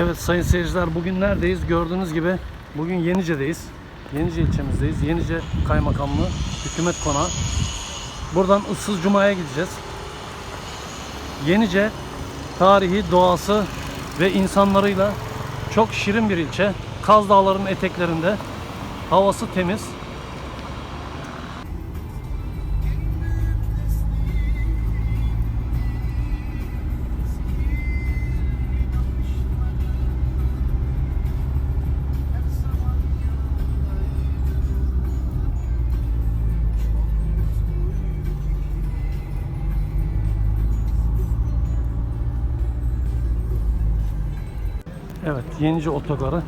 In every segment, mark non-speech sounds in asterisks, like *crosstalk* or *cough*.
Evet sayın seyirciler bugün neredeyiz? Gördüğünüz gibi bugün Yenice'deyiz. Yenice ilçemizdeyiz. Yenice Kaymakamlığı Hükümet Konağı. Buradan Issız Cuma'ya gideceğiz. Yenice tarihi, doğası ve insanlarıyla çok şirin bir ilçe. Kaz Dağları'nın eteklerinde. Havası temiz. Evet, Yenice Otogarı.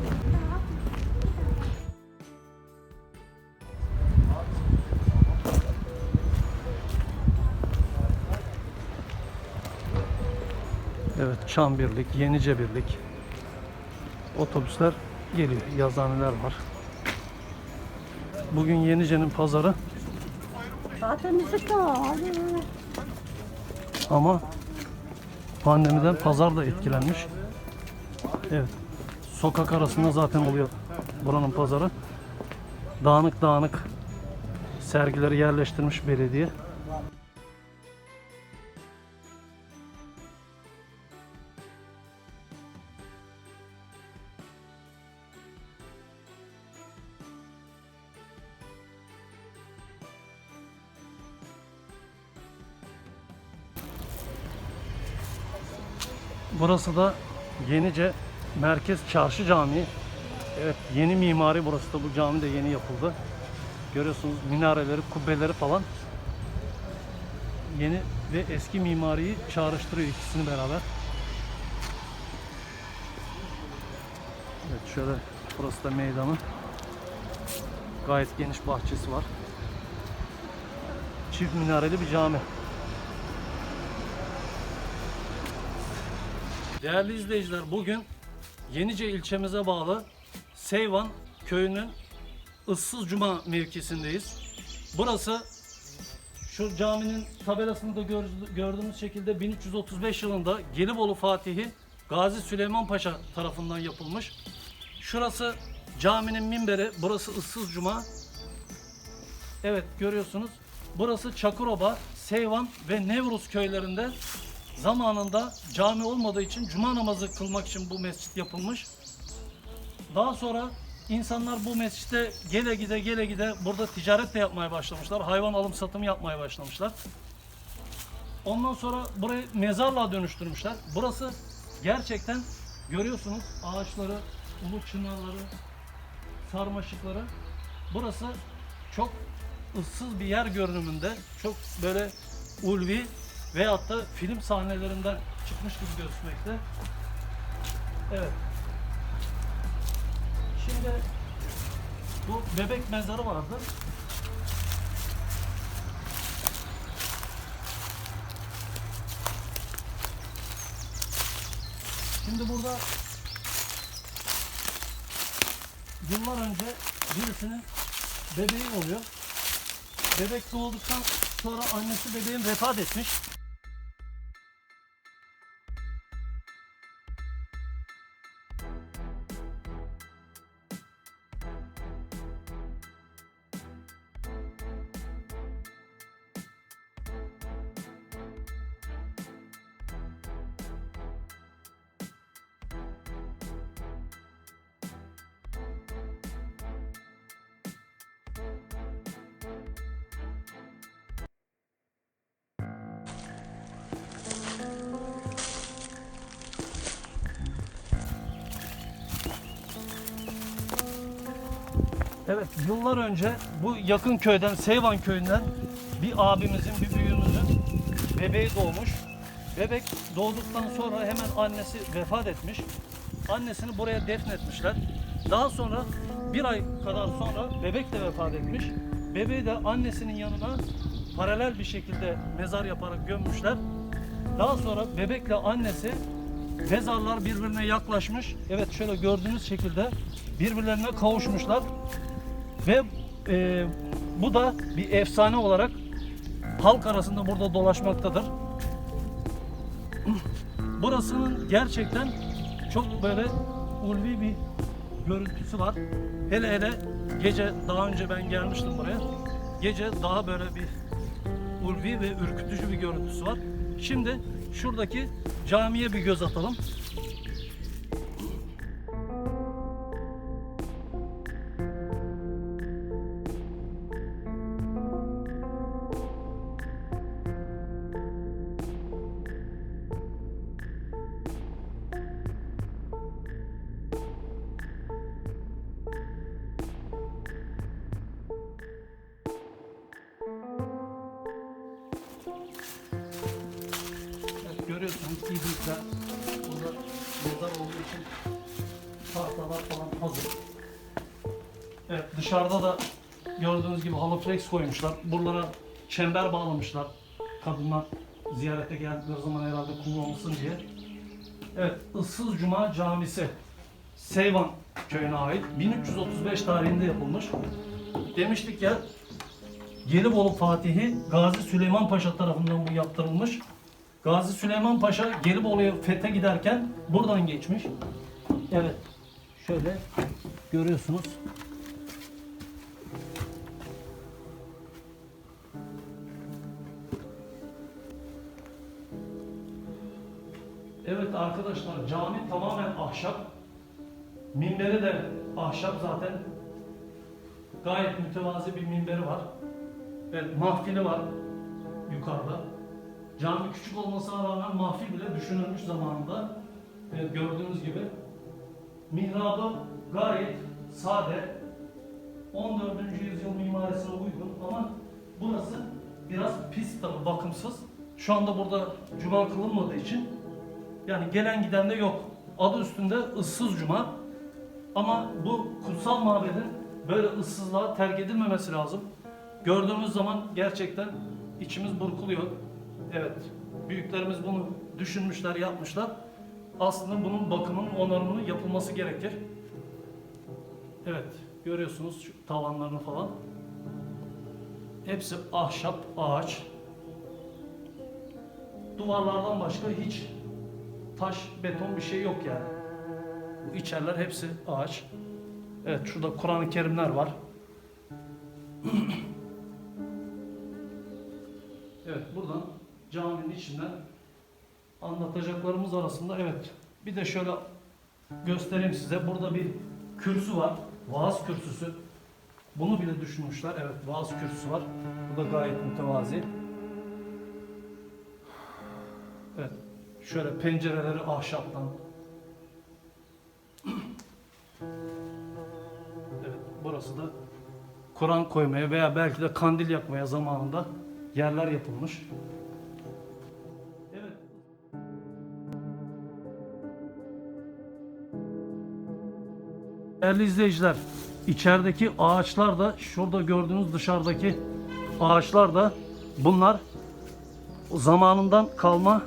Evet, Çam Birlik, Yenice Birlik. Otobüsler geliyor, yazhaneler var. Bugün Yenice'nin pazarı ama pandemiden pazar da etkilenmiş. Evet. Sokak arasında zaten oluyor buranın pazarı. Dağınık dağınık sergileri yerleştirmiş belediye. Burası da Yenice Merkez Çarşı Camii. Evet yeni mimari burası da bu cami de yeni yapıldı. Görüyorsunuz minareleri, kubbeleri falan. Yeni ve eski mimariyi çağrıştırıyor ikisini beraber. Evet şöyle burası da meydanı. Gayet geniş bahçesi var. Çift minareli bir cami. Değerli izleyiciler bugün Yenice ilçemize bağlı Seyvan köyünün Issız Cuma mevkisindeyiz. Burası şu caminin tabelasını da gör- gördüğünüz şekilde 1335 yılında Gelibolu Fatihi Gazi Süleyman Paşa tarafından yapılmış. Şurası caminin minberi, burası Issız Cuma. Evet görüyorsunuz. Burası Çakuroba, Seyvan ve Nevruz köylerinde zamanında cami olmadığı için cuma namazı kılmak için bu mescit yapılmış. Daha sonra insanlar bu mescite gele gide gele gide burada ticaret de yapmaya başlamışlar. Hayvan alım satımı yapmaya başlamışlar. Ondan sonra burayı mezarlığa dönüştürmüşler. Burası gerçekten görüyorsunuz ağaçları, ulu çınarları, sarmaşıkları. Burası çok ıssız bir yer görünümünde. Çok böyle ulvi veyahut da film sahnelerinden çıkmış gibi gözükmekte. Evet. Şimdi bu bebek mezarı vardı. Şimdi burada yıllar önce birisinin bebeği oluyor. Bebek doğduktan sonra annesi bebeğin vefat etmiş. Evet, yıllar önce bu yakın köyden, Seyvan köyünden bir abimizin, bir büyüğümüzün bebeği doğmuş. Bebek doğduktan sonra hemen annesi vefat etmiş. Annesini buraya defnetmişler. Daha sonra bir ay kadar sonra bebek de vefat etmiş. Bebeği de annesinin yanına paralel bir şekilde mezar yaparak gömmüşler. Daha sonra bebekle annesi mezarlar birbirine yaklaşmış. Evet şöyle gördüğünüz şekilde birbirlerine kavuşmuşlar. Ve e, bu da bir efsane olarak halk arasında burada dolaşmaktadır. Burasının gerçekten çok böyle ulvi bir görüntüsü var. Hele hele gece daha önce ben gelmiştim buraya. Gece daha böyle bir ulvi ve ürkütücü bir görüntüsü var. Şimdi şuradaki camiye bir göz atalım. Görüyorsunuz İdris'te burada mezar olduğu için tahtalar falan hazır. Evet dışarıda da gördüğünüz gibi halı flex koymuşlar. Buralara çember bağlamışlar. Kadınlar ziyarete geldikleri zaman herhalde kullanılsın diye. Evet Issız Cuma Camisi Seyvan köyüne ait 1335 tarihinde yapılmış. Demiştik ya Gelibolu Fatihi Gazi Süleyman Paşa tarafından bu yaptırılmış. Gazi Süleyman Paşa Gelibolu'ya fethe giderken buradan geçmiş. Evet. Şöyle görüyorsunuz. Evet arkadaşlar cami tamamen ahşap. Minberi de ahşap zaten. Gayet mütevazi bir minberi var. Evet mahfili var yukarıda. Cami küçük olmasına rağmen mahfil bile düşünülmüş zamanında. Evet, gördüğünüz gibi. Mihrabı gayet sade. 14. yüzyıl mimarisine uygun ama burası biraz pis tabi bakımsız. Şu anda burada cuma kılınmadığı için yani gelen giden de yok. Adı üstünde ıssız cuma. Ama bu kutsal mabedin böyle ıssızlığa terk edilmemesi lazım. Gördüğümüz zaman gerçekten içimiz burkuluyor. Evet, büyüklerimiz bunu düşünmüşler, yapmışlar. Aslında bunun bakımının, onarımının yapılması gerekir. Evet, görüyorsunuz şu tavanlarını falan. Hepsi ahşap, ağaç. Duvarlardan başka hiç taş, beton bir şey yok yani. Bu içerler hepsi ağaç. Evet, şurada Kur'an-ı Kerimler var. *clears throat* Evet buradan caminin içinden anlatacaklarımız arasında evet bir de şöyle göstereyim size. Burada bir kürsü var. Vaaz kürsüsü. Bunu bile düşünmüşler. Evet vaaz kürsüsü var. Bu da gayet mütevazi. Evet. Şöyle pencereleri ahşaptan. Evet burası da Kur'an koymaya veya belki de kandil yakmaya zamanında yerler yapılmış. Değerli izleyiciler, içerideki ağaçlar da şurada gördüğünüz dışarıdaki ağaçlar da bunlar zamanından kalma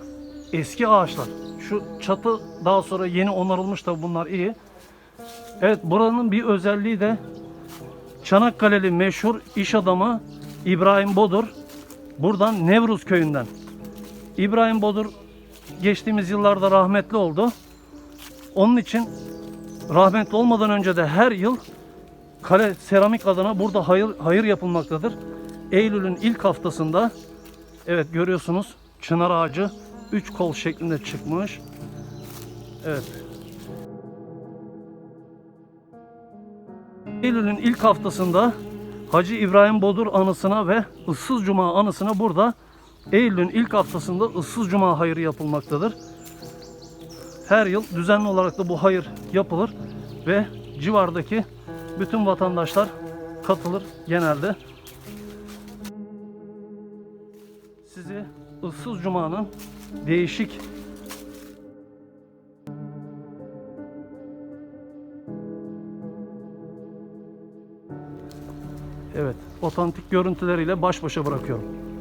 eski ağaçlar. Şu çatı daha sonra yeni onarılmış da bunlar iyi. Evet buranın bir özelliği de Çanakkale'li meşhur iş adamı İbrahim Bodur buradan Nevruz köyünden. İbrahim Bodur geçtiğimiz yıllarda rahmetli oldu. Onun için rahmetli olmadan önce de her yıl kale seramik adına burada hayır, hayır yapılmaktadır. Eylül'ün ilk haftasında evet görüyorsunuz çınar ağacı üç kol şeklinde çıkmış. Evet. Eylül'ün ilk haftasında Hacı İbrahim Bodur anısına ve Issız Cuma anısına burada Eylül'ün ilk haftasında Issız Cuma hayırı yapılmaktadır. Her yıl düzenli olarak da bu hayır yapılır ve civardaki bütün vatandaşlar katılır genelde. Sizi Issız Cuma'nın değişik Evet, otantik görüntüleriyle baş başa bırakıyorum.